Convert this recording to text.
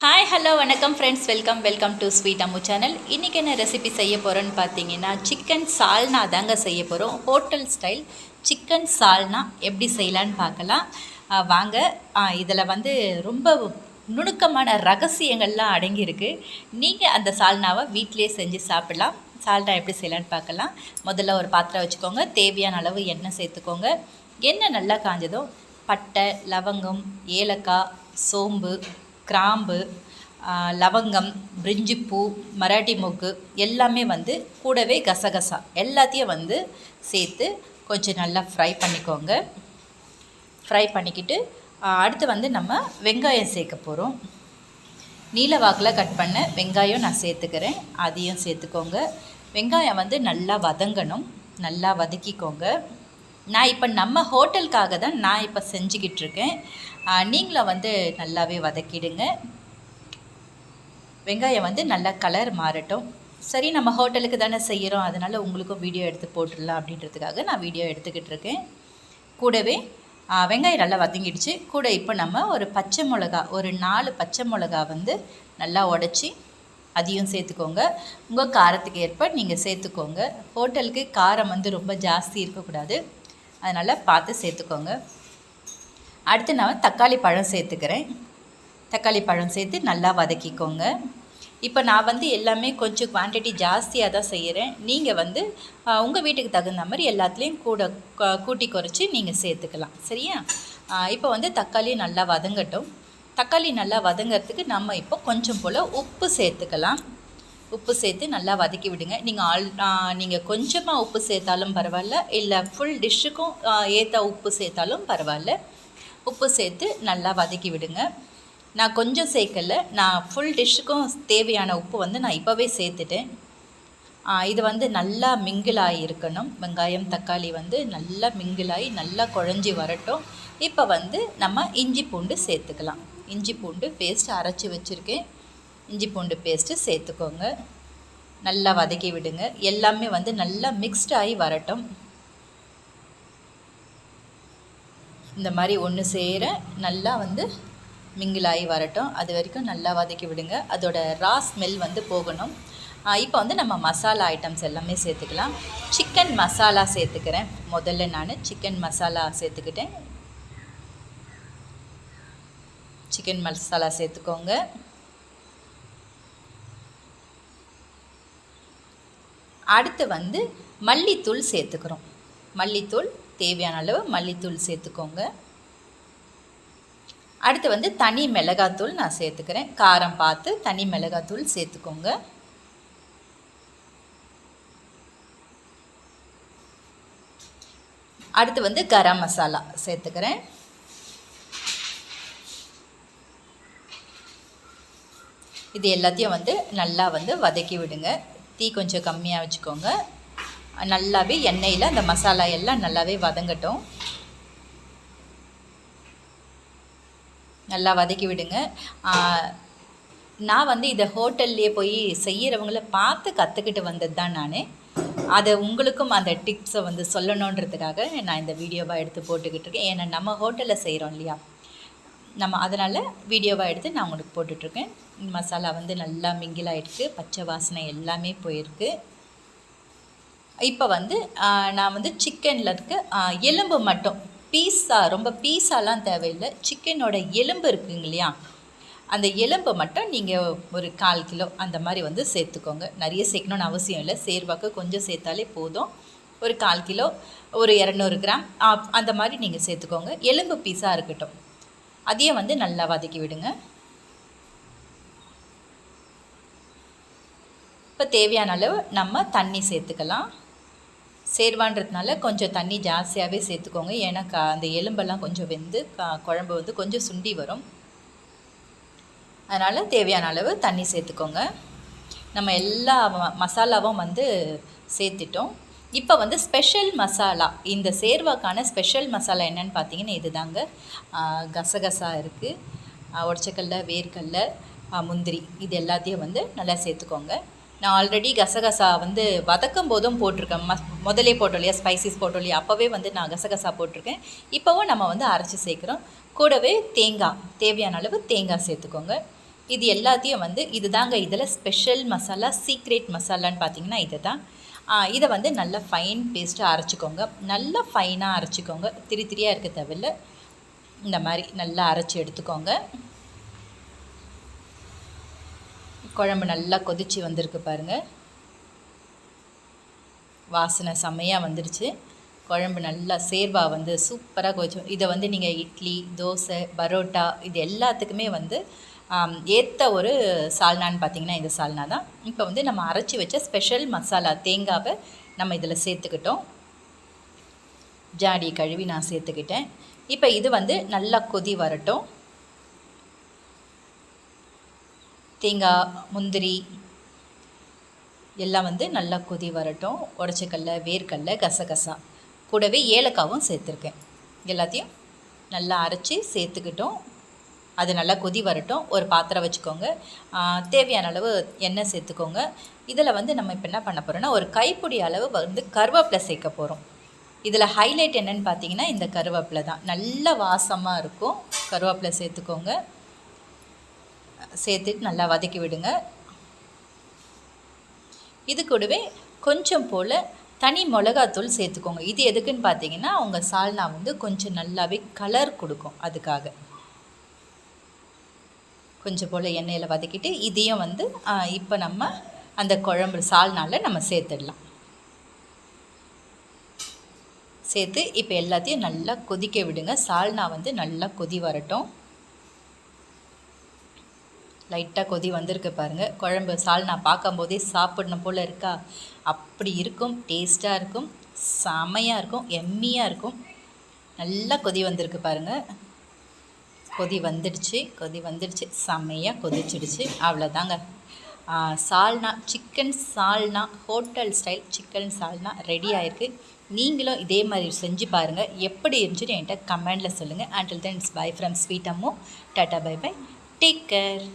Hi hello வணக்கம் friends welcome welcome to sweet Ammu channel இன்றைக்கி என்ன ரெசிபி செய்ய போகிறோன்னு பார்த்தீங்கன்னா சிக்கன் சால்னா தாங்க செய்ய போகிறோம் ஹோட்டல் ஸ்டைல் சிக்கன் சால்னா எப்படி செய்யலான்னு பார்க்கலாம் வாங்க. இதில் வந்து ரொம்ப நுணுக்கமான ரகசியங்கள்லாம் அடங்கியிருக்கு. நீங்கள் அந்த சால்னாவை வீட்டிலேயே செஞ்சு சாப்பிடலாம். சால்னா எப்படி செய்யலான்னு பார்க்கலாம் முதல்ல ஒரு பாத்திரம் வச்சுக்கோங்க. தேவையான அளவு எண்ணெய் சேர்த்துக்கோங்க. எண்ணெய் நல்லா காஞ்சதும் பட்டை லவங்கம் ஏலக்காய் சோம்பு கிராம்பு லவங்கம் பிரிஞ்சிப்பூ மராட்டி மொக்கு எல்லாமே வந்து கூடவே கசகசா எல்லாத்தையும் வந்து சேர்த்து கொஞ்சம் நல்லா ஃப்ரை பண்ணிக்கோங்க. ஃப்ரை பண்ணிக்கிட்டு அடுத்து வந்து நம்ம வெங்காயம் சேர்க்க போகிறோம் நீல வாக்கில் கட் பண்ண வெங்காயம் நான் சேர்த்துக்கிறேன். அதையும் சேர்த்துக்கோங்க. வெங்காயம் வந்து நல்லா வதங்கணும். நல்லா வதக்கிக்கோங்க. நான் இப்போ நம்ம ஹோட்டலுக்காக தான் நான் இப்போ செஞ்சுக்கிட்டு இருக்கேன் நீங்களும் வந்து நல்லாவே வதக்கிடுங்க. வெங்காயம் வந்து நல்லா கலர் மாறட்டும். சரி நம்ம ஹோட்டலுக்கு தானே செய்கிறோம் அதனால் உங்களுக்கும் வீடியோ எடுத்து போட்டுடலாம் அப்படின்றதுக்காக நான் வீடியோ எடுத்துக்கிட்டு இருக்கேன் கூடவே வெங்காயம் நல்லா வதங்கிடுச்சு. கூட இப்போ நம்ம ஒரு பச்சை மிளகா ஒரு நாலு பச்சை மிளகா வந்து நல்லா உடச்சி அதையும் சேர்த்துக்கோங்க. உங்கள் காரத்துக்கு ஏற்ப நீங்கள் சேர்த்துக்கோங்க. ஹோட்டலுக்கு காரம் வந்து ரொம்ப ஜாஸ்தி இருக்கக்கூடாது. அதனால் பார்த்து சேர்த்துக்கோங்க. அடுத்து நான் தக்காளி பழம் சேர்த்துக்கிறேன். தக்காளி பழம் சேர்த்து நல்லா வதக்கிக்கோங்க. இப்போ நான் வந்து எல்லாமே கொஞ்சம் குவான்டிட்டி ஜாஸ்தியாக தான் செய்கிறேன் நீங்கள் வந்து உங்கள் வீட்டுக்கு தகுந்த மாதிரி எல்லாத்துலேயும் கூட கூட்டி குறைச்சி நீங்கள் சேர்த்துக்கலாம். சரியா? இப்போ வந்து தக்காளி நல்லா வதங்கட்டும். தக்காளி நல்லா வதங்கிறதுக்கு நம்ம இப்போ கொஞ்சம் போல் உப்பு சேர்த்துக்கலாம். உப்பு சேர்த்து நல்லா வதக்கி விடுங்க. நீங்கள் ஆல் நீங்கள் கொஞ்சமாக உப்பு சேர்த்தாலும் பரவாயில்ல. இல்லை ஃபுல் டிஷ்ஷுக்கும் ஏற்ற உப்பு சேர்த்தாலும் பரவாயில்ல. உப்பு சேர்த்து நல்லா வதக்கி விடுங்க. நான் கொஞ்சம் சேர்க்கல. நான் ஃபுல் டிஷ்ஷுக்கும் தேவையான உப்பு வந்து நான் இப்போவே சேர்த்துட்டேன். இது வந்து நல்லா மிங்கிளாகி இருக்கணும். வெங்காயம் தக்காளி வந்து நல்லா மிங்கிளாகி நல்லா குழஞ்சி வரட்டும். இப்போ வந்து நம்ம இஞ்சி பூண்டு சேர்த்துக்கலாம். இஞ்சி பூண்டு பேஸ்ட் அரைச்சி வச்சுருக்கேன். இஞ்சி பூண்டு பேஸ்ட்டு சேர்த்துக்கோங்க. நல்லா வதக்கி விடுங்க. எல்லாமே வந்து நல்லா மிக்ஸ்ட் ஆகி வரட்டும். இந்த மாதிரி ஒன்று சேர நல்லா வந்து மிங்கிளாகி வரட்டும். அது வரைக்கும் நல்லா வதக்கி விடுங்க. அதோட ரா ஸ்மெல் வந்து போகணும். இப்போ வந்து நம்ம மசாலா ஐட்டம்ஸ் எல்லாமே சேர்த்துக்கலாம். சிக்கன் மசாலா சேர்த்துக்கிறேன். முதல்ல நான் சிக்கன் மசாலா சேர்த்துக்கிட்டேன். சிக்கன் மசாலா சேர்த்துக்கோங்க. அடுத்து வந்து மல்லித்தூள் சேர்த்துக்கிறோம். மல்லித்தூள் தேவையான அளவு மல்லித்தூள் சேர்த்துக்கோங்க. அடுத்து வந்து தனி மிளகாத்தூள் நான் சேர்த்துக்கிறேன். காரம் பார்த்து தனி மிளகாத்தூள் சேர்த்துக்கோங்க. அடுத்து வந்து கரம் மசாலா சேர்த்துக்கிறேன். இது எல்லாத்தையும் வந்து நல்லா வந்து வதக்கி விடுங்க. தீ கொஞ்சம் கம்மியாக வச்சுக்கோங்க. நல்லாவே எண்ணெயில் அந்த மசாலா எல்லாம் நல்லாவே வதங்கட்டும். நல்லா வதக்கி விடுங்க. நான் வந்து இதை ஹோட்டல்லையே போய் செய்கிறவங்கள பார்த்து கற்றுக்கிட்டு வந்தது தான் நான். அதை உங்களுக்கும் அந்த டிப்ஸை வந்து சொல்லணுன்றதுக்காக நான் இந்த வீடியோவாக எடுத்து போட்டுக்கிட்டு இருக்கேன். ஏன்னா நம்ம ஹோட்டலில் செய்கிறோம் இல்லையா? நம்ம அதனால் வீடியோவாக எடுத்து நான் உங்களுக்கு போட்டுட்ருக்கேன். மசாலா வந்து நல்லா மிங்கில் ஆயிடுச்சு. பச்சை வாசனை எல்லாமே போயிருக்கு. இப்போ வந்து நான் வந்து சிக்கனில் இருக்க. எலும்பு மட்டும். பீஸா ரொம்ப பீஸாலாம் தேவையில்லை. சிக்கனோட எலும்பு இருக்குங்க இல்லையா? அந்த எலும்பை மட்டும் நீங்கள் ஒரு கால் கிலோ அந்த மாதிரி வந்து சேர்த்துக்கோங்க. நிறைய சேர்க்கணும்னு அவசியம் இல்லை. சேர்வாக்கு கொஞ்சம் சேர்த்தாலே போதும். ஒரு கால் கிலோ ஒரு இரநூறு கிராம். அந்த மாதிரி நீங்கள் சேர்த்துக்கோங்க. எலும்பு பீஸாக இருக்கட்டும். அதையும் வந்து நல்லா வதக்கி விடுங்க. இப்போ தேவையான அளவு நம்ம தண்ணி சேர்த்துக்கலாம். சேர்வான்றதுனால கொஞ்சம் தண்ணி ஜாஸ்தியாகவே சேர்த்துக்கோங்க. ஏன்னா க அந்த எலும்பெல்லாம் கொஞ்சம் வெந்து கா குழம்பு வந்து கொஞ்சம் சுண்டி வரும். அதனால் தேவையான அளவு தண்ணி சேர்த்துக்கோங்க. நம்ம எல்லா மசாலாவும் வந்து சேர்த்துட்டோம். இப்போ வந்து ஸ்பெஷல் மசாலா இந்த சேர்வாக்கான ஸ்பெஷல் மசாலா என்னன்னு பார்த்தீங்கன்னா இதுதாங்க. கசகசா இருக்குது உடச்சக்கல்ல வேர்க்கல்ல முந்திரி இது எல்லாத்தையும் வந்து நல்லா சேர்த்துக்கோங்க. நான் ஆல்ரெடி கசகசா வந்து வதக்கும் போதும் போட்டிருக்கேன். ம முதலே போட்டோம் இல்லையா ஸ்பைசஸ் போட்டோம் இல்லையா அப்போவே வந்து நான் கசகசா போட்டிருக்கேன். இப்போவும் நம்ம வந்து அரைச்சி சேர்க்குறோம். கூடவே தேங்காய் தேவையான அளவு தேங்காய் சேர்த்துக்கோங்க. இது எல்லாத்தையும் வந்து இது தாங்க இதில் ஸ்பெஷல் மசாலா சீக்ரெட் மசாலான்னு பார்த்தீங்கன்னா இது தான் இதை வந்து நல்லா ஃபைன் பேஸ்ட்டாக அரைச்சிக்கோங்க. நல்லா ஃபைனாக அரைச்சிக்கோங்க. திரி திரியாக இருக்க தேவையில்ல. இந்த மாதிரி நல்லா அரைச்சி எடுத்துக்கோங்க. குழம்பு நல்லா கொதிச்சு வந்திருக்கு பாருங்கள் வாசனை செம்மையாக வந்துடுச்சு குழம்பு நல்லா சேர்வா வந்து சூப்பராக கொதிச்சு இதை வந்து நீங்கள் இட்லி தோசை பரோட்டா இது எல்லாத்துக்குமே வந்து ஏற்ற ஒரு சால்னான்னு பார்த்தீங்கன்னா இந்த சால்னா தான். இப்போ வந்து நம்ம அரைச்சி வச்ச ஸ்பெஷல் மசாலா தேங்காவை நம்ம இதில் சேர்த்துக்கிட்டோம். ஜாடி கழுவி நான் சேர்த்துக்கிட்டேன். இப்போ இது வந்து நல்லா கொதி வரட்டும். தேங்காய் முந்திரி எல்லாம் வந்து நல்லா கொதி வரட்டும். உடச்சக்கல்ல வேர்க்கடல கசகசா. கூடவே ஏலக்காவும் சேர்த்துருக்கேன். எல்லாத்தையும் நல்லா அரைச்சி சேர்த்துக்கிட்டோம். அது நல்லா கொதி வரட்டும். ஒரு பாத்திரம் வச்சுக்கோங்க. தேவையான அளவு எண்ணெய் சேர்த்துக்கோங்க. இதில் வந்து நம்ம இப்போ என்ன பண்ண போகிறோன்னா ஒரு கைப்பிடி அளவு வந்து கருவேப்பிலை சேர்க்க போகிறோம் இதில் ஹைலைட் என்னென்னு பார்த்தீங்கன்னா இந்த கருவேப்பிலை தான். நல்ல வாசமாக இருக்கும். கருவேப்பிலை சேர்த்துக்கோங்க. சேர்த்துட்டு நல்லா வதக்கி விடுங்க. இது கூடவே கொஞ்சம் போல் தனி மிளகாத்தூள் சேர்த்துக்கோங்க. இது எதுக்குன்னு பார்த்தீங்கன்னா உங்கள் சால்னா வந்து கொஞ்சம் நல்லாவே கலர் கொடுக்கும் அதுக்காக. கொஞ்சம் போல் எண்ணெயில் வதக்கிட்டு இதையும் வந்து இப்போ நம்ம அந்த குழம்பு சால்னால் நம்ம சேர்த்துடலாம். சேர்த்து இப்போ எல்லாத்தையும் நல்லா கொதிக்க விடுங்க. சால்னா வந்து நல்லா கொதி வரட்டும். லைட்டாக கொதி வந்திருக்கு பாருங்கள் குழம்பு சால்னா பார்க்கும்போதே சாப்பிடணும் போல் இருக்கா? அப்படி இருக்கும். டேஸ்ட்டாக இருக்கும். செமையாக இருக்கும். எம்மியாக இருக்கும். நல்லா கொதி வந்திருக்கு பாருங்கள் கொதி வந்துடுச்சு. கொதி வந்துடுச்சு. செம்மையாக கொதிச்சிடுச்சு. அவ்வளோதாங்க. Salna chicken salna hotel style chicken salna ready ஆயிருக்கு. நீங்களும் இதே மாதிரி செஞ்சு பாருங்கள் எப்படி இருந்துச்சுன்னு என்கிட்ட கமெண்டில் சொல்லுங்கள் until then it's bye from sweet Ammu tata bye bye take care